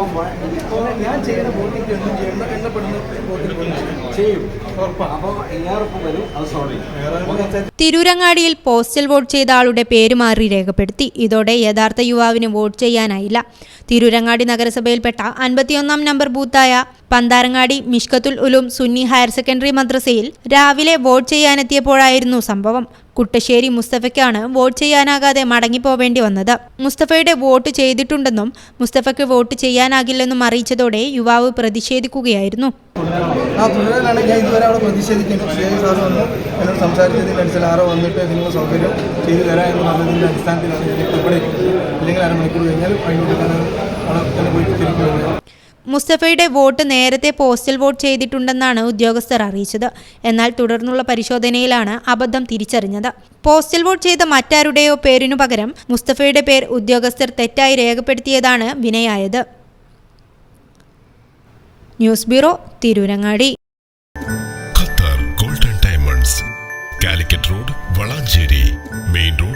അപ്പം വ- ഞാൻ ചെയ്യുന്ന ബോട്ടിക്ക് ഒന്നും എണ്ണ എണ്ണപ്പെടുന്ന വോട്ടിംഗ് ചെയ്യും. അപ്പോൾ എല്ലാവർക്കും വരും. അത് സോൾവ് ചെയ്യും. തിരൂരങ്ങാടിയിൽ പോസ്റ്റൽ വോട്ട് ചെയ്ത ആളുടെ പേര് മാറി രേഖപ്പെടുത്തി. ഇതോടെ യഥാർത്ഥ യുവാവിന് വോട്ട് ചെയ്യാനായില്ല. തിരൂരങ്ങാടി നഗരസഭയിൽപ്പെട്ട അൻപത്തിയൊന്നാം നമ്പർ ബൂത്തായ പന്താരങ്ങാടി മിഷ്കത്തുൽ ഉലൂം സുന്നി ഹയർ സെക്കൻഡറി മദ്രസയിൽ രാവിലെ വോട്ട് ചെയ്യാനെത്തിയപ്പോഴായിരുന്നു സംഭവം. കുട്ടശ്ശേരി മുസ്തഫയ്ക്കാണ് വോട്ട് ചെയ്യാനാകാതെ മടങ്ങിപ്പോവേണ്ടി വന്നത്. മുസ്തഫയുടെ വോട്ട് ചെയ്തിട്ടുണ്ടെന്നും മുസ്തഫയ്ക്ക് വോട്ട് ചെയ്യാനാകില്ലെന്നും അറിയിച്ചതോടെ യുവാവ് പ്രതിഷേധിക്കുകയായിരുന്നു. ആ തുടരാനാണ് ഞാൻ ഇതുവരെ അവിടെ പ്രതിഷേധിക്കുന്നു ശ്രീ സാർ വന്നു. എന്നോട് സംസാരിച്ചതിനനുസരിച്ച് ആരോ വന്നിട്ട് നിങ്ങൾ സൗകര്യം ചെയ്തു തരാം എന്ന് പറഞ്ഞതിന്റെ അടിസ്ഥാനത്തിലാണ് ഞാൻ ഇവിടെ ഇല്ലെങ്കിൽ അരമണിക്കൂർ കഴിഞ്ഞാൽ വൈകിട്ട് അവിടെ തന്നെ പോയിട്ട് തിരിച്ചു മുസ്തഫയുടെ വോട്ട് നേരത്തെ പോസ്റ്റൽ വോട്ട് ചെയ്തിട്ടുണ്ടെന്നാണ് ഉദ്യോഗസ്ഥർ അറിയിച്ചത്. എന്നാൽ തുടർന്നുള്ള പരിശോധനയിലാണ് അബദ്ധം തിരിച്ചറിഞ്ഞത്. പോസ്റ്റൽ വോട്ട് ചെയ്ത മറ്റാരുടെയോ പേരിനു പകരം മുസ്തഫയുടെ പേർ ഉദ്യോഗസ്ഥർ തെറ്റായി രേഖപ്പെടുത്തിയതാണ് വിനയായത്. News bureau Tirurangadi. Qatar golden diamonds Calicut road Valanchery main road.